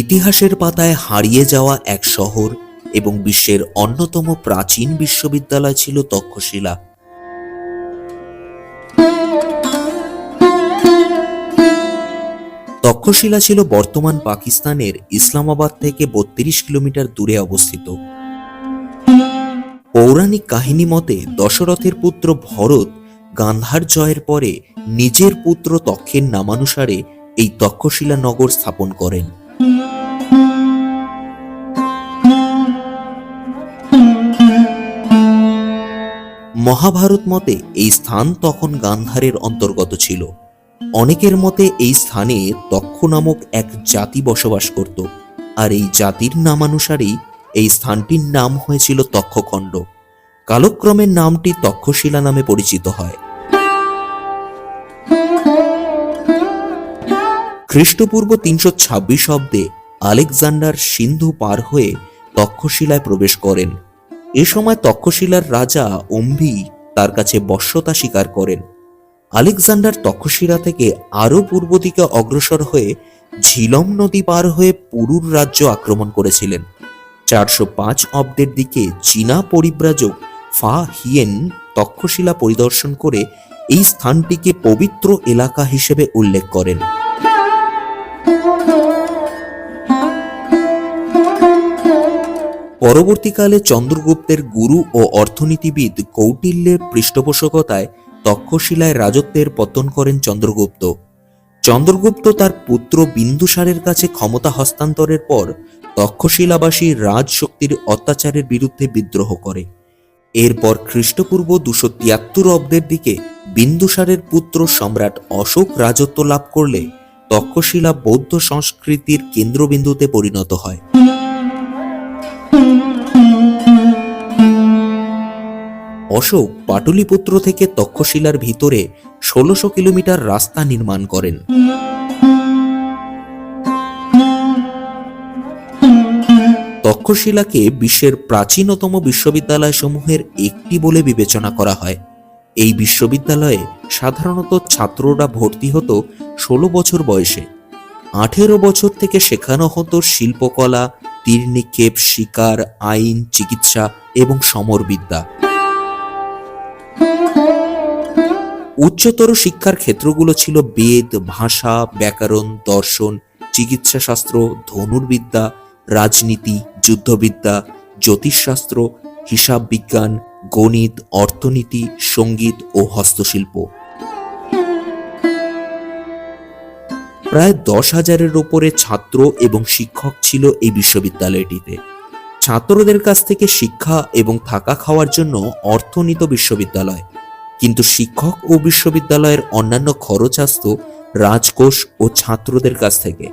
ইতিহাসের পাতায় হারিয়ে যাওয়া এক শহর এবং বিশ্বের অন্যতম প্রাচীন বিশ্ববিদ্যালয় ছিল তক্ষশিলা। তক্ষশিলা ছিল বর্তমান পাকিস্তানের ইসলামাবাদ থেকে বত্রিশ কিলোমিটার দূরে অবস্থিত। পৌরাণিক কাহিনী মতে, দশরথের পুত্র ভরত গান্ধার জয়ের পরে নিজের পুত্র তক্ষের নামানুসারে এই তক্ষশিলা নগর স্থাপন করেন। মহাভারত মতে এই স্থান তখন গান্ধারের অন্তর্গত ছিল। অনেকের মতে এই স্থানে তক্ষ নামক এক জাতি বসবাস করত, আর এই জাতির নামানুসারেই এই স্থানটির নাম হয়েছিল তক্ষখণ্ড। কালক্রমে নামটি তক্ষশিলা নামে পরিচিত হয়। খ্রিস্টপূর্ব তিনশো ছাব্বিশ অব্দে আলেকজান্ডার সিন্ধু পার হয়ে তক্ষশিলায় প্রবেশ করেন। এ সময় তক্ষশিলার রাজা অম্বি তার কাছে বশ্যতা স্বীকার করেন। আলেকজান্ডার তক্ষশিলা থেকে আরও পূর্ব দিকে অগ্রসর হয়ে ঝিলম নদী পার হয়ে পুরুর রাজ্য আক্রমণ করেছিলেন। চারশো পাঁচ অব্দের দিকে চীনা পরিব্রাজক ফা হিয়েন তক্ষশিলা পরিদর্শন করে এই স্থানটিকে পবিত্র এলাকা হিসেবে উল্লেখ করেন। পরবর্তীকালে চন্দ্রগুপ্তের গুরু ও অর্থনীতিবিদ কৌটিল্যের পৃষ্ঠপোষকতায় তক্ষশিলায় রাজত্বের পতন করেন চন্দ্রগুপ্ত। চন্দ্রগুপ্ত তার পুত্র বিন্দুসারের কাছে ক্ষমতা হস্তান্তরের পর তক্ষশিলাবাসী রাজশক্তির অত্যাচারের বিরুদ্ধে বিদ্রোহ করে। এরপর খ্রিস্টপূর্ব দুশো তিয়াত্তর অব্দের দিকে বিন্দুসারের পুত্র সম্রাট অশোক রাজত্ব লাভ করলে তক্ষশিলা বৌদ্ধ সংস্কৃতির কেন্দ্রবিন্দুতে পরিণত হয়। অশোক পাটলিপুত্র থেকে তক্ষশিলার ভিতরে ষোলোশো কিলোমিটার রাস্তা নির্মাণ করেন। তক্ষশিলাকে বিশ্বের প্রাচীনতম বিশ্ববিদ্যালয়সমূহের একটি বলে বিবেচনা করা হয়। এই বিশ্ববিদ্যালয়ে সাধারণত ছাত্ররা ভর্তি হতো ষোলো বছর বয়সে। আঠেরো বছর থেকে শেখানো হতো শিল্পকলা তীর নিক্ষেপ শিকার, আইন, চিকিৎসা এবং সমরবিদ্যা। উচ্চতর শিক্ষার ক্ষেত্রগুলো ছিল বেদ, ভাষা, ব্যাকরণ, দর্শন, চিকিৎসাশাস্ত্র, ধনুর্বিদ্যা, রাজনীতি, যুদ্ধবিদ্যা, জ্যোতিষশাস্ত্র, হিসাব বিজ্ঞান, গণিত, অর্থনীতি, সংগীত ও হস্তশিল্প। প্রায় দশ হাজারের ওপরে ছাত্র এবং শিক্ষক ছিল এই বিশ্ববিদ্যালয়টিতে। ছাত্রদের কাছ থেকে শিক্ষা এবং থাকা খাওয়ার জন্য অর্থ নিত বিশ্ববিদ্যালয়। কিন্তু শিক্ষক ও বিশ্ববিদ্যালয়ের অন্যান্য খরচ আসত রাজকোষ ও ছাত্রদের কাছ থেকে।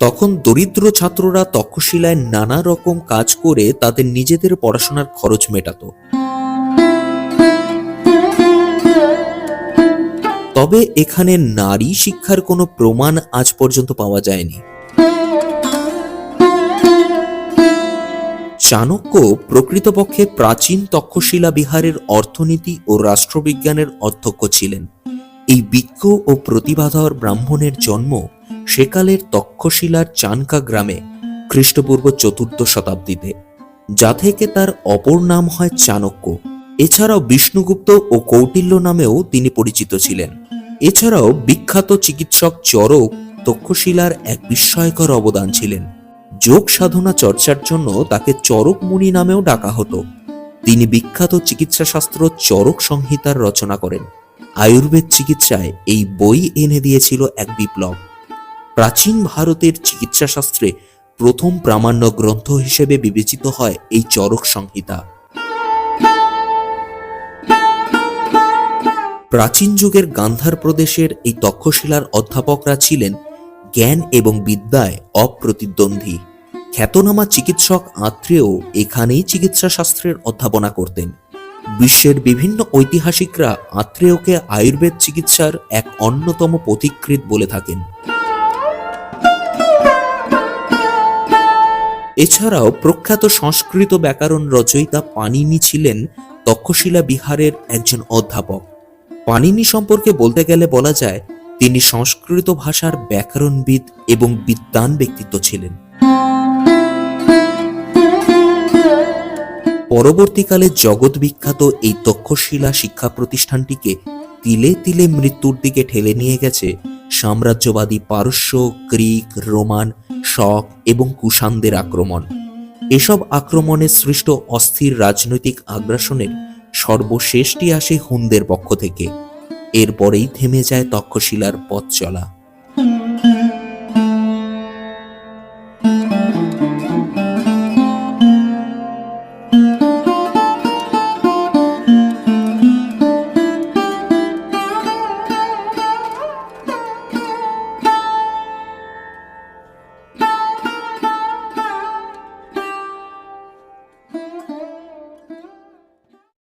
তখন দরিদ্র ছাত্ররা তক্ষশিলায় নানা রকম কাজ করে তাদের নিজেদের পড়াশোনার খরচ মেটাতো। তবে এখানে নারী শিক্ষার কোনো প্রমাণ আজ পর্যন্ত পাওয়া যায়নি। চাণক্য প্রকৃতপক্ষে প্রাচীন তক্ষশিলা বিহারের অর্থনীতি ও রাষ্ট্রবিজ্ঞানের অধ্যক্ষ ছিলেন। এই বিজ্ঞ ও প্রতিভাধর ব্রাহ্মণের জন্ম সেকালের তক্ষশিলার চানকা গ্রামে, খ্রিস্টপূর্ব চতুর্থ শতাব্দীতে, যা থেকে তার অপর নাম হয় চাণক্য। এছাড়াও বিষ্ণুগুপ্ত ও কৌটিল্য নামেও তিনি পরিচিত ছিলেন। এছাড়াও বিখ্যাত চিকিৎসক চরক তক্ষশিলার এক বিস্ময়কর অবদান ছিলেন। যোগ সাধনা চর্চার জন্য তাকে চরক মুনি নামেও ডাকা হতো। তিনি বিখ্যাত চিকিৎসাশাস্ত্র চরক সংহিতার রচনা করেন। আয়ুর্বেদ চিকিৎসায় এই বই এনে দিয়েছিল এক বিপ্লব। প্রাচীন ভারতের চিকিৎসাশাস্ত্রে প্রথম প্রামাণ্য গ্রন্থ হিসেবে বিবেচিত হয় এই চরক সংহিতা। প্রাচীন যুগের গান্ধার প্রদেশের এই তক্ষশিলার অধ্যাপকরা ছিলেন জ্ঞান এবং বিদ্যায় অপ্রতিদ্বন্দ্বী। খ্যাতনামা চিকিৎসক আত্রেয় এখানেই চিকিৎসা শাস্ত্রের অধ্যাপনা করতেন। বিশ্বের বিভিন্ন ঐতিহাসিকরা আত্রেয়কে আয়ুর্বেদ চিকিৎসার এক অন্যতম পথিকৃৎ বলে থাকেন। এছাড়াও প্রখ্যাত সংস্কৃত ব্যাকরণ রচয়িতা পানিনি ছিলেন তক্ষশিলা বিহারের একজন অধ্যাপক। পানিনি সম্পর্কে বলতে গেলে বলা যায়, তিনি সংস্কৃত ভাষার ব্যাকরণবিদ এবং বিদ্বান ব্যক্তিত্ব ছিলেন। পরবর্তীকালে জগৎ বিখ্যাত এই তক্ষশিলা শিক্ষা প্রতিষ্ঠানটিকে তিলে তিলে মৃত্যুর দিকে ঠেলে নিয়ে গেছে সাম্রাজ্যবাদী পারস্য, গ্রিক, রোমান, শক এবং কুষাণদের আক্রমণ। এসব আক্রমণে সৃষ্ট অস্থির রাজনৈতিক আগ্রাসনের সর্বশেষটি আসে হুনদের পক্ষ থেকে। এরপরেই থেমে যায় তক্ষশিলার পথ চলা।